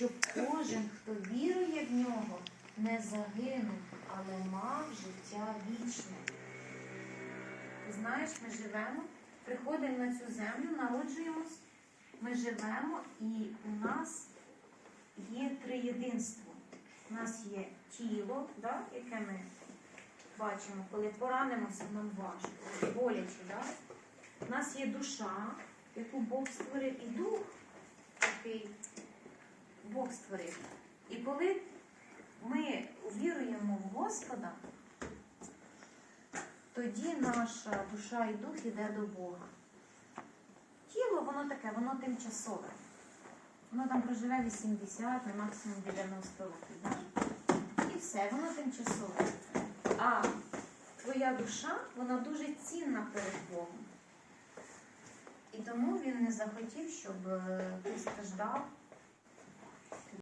щоб кожен, хто вірує в нього, не загинув, але мав життя вічне. Ти знаєш, ми живемо, приходимо на цю землю, народжуємось, ми живемо, і у нас є триєдинство. У нас є тіло, да, яке ми бачимо, коли поранимося, нам важко, боляче. Да? У нас є душа, яку Бог створив, і дух, Бог створив. І коли ми віруємо в Господа, тоді наша душа і дух іде до Бога. Тіло, воно таке, воно тимчасове. Воно там проживе 80, на максимум 90 років. Да? І все, воно тимчасове. А твоя душа, вона дуже цінна перед Богом. І тому він не захотів, щоб е, ти страждав,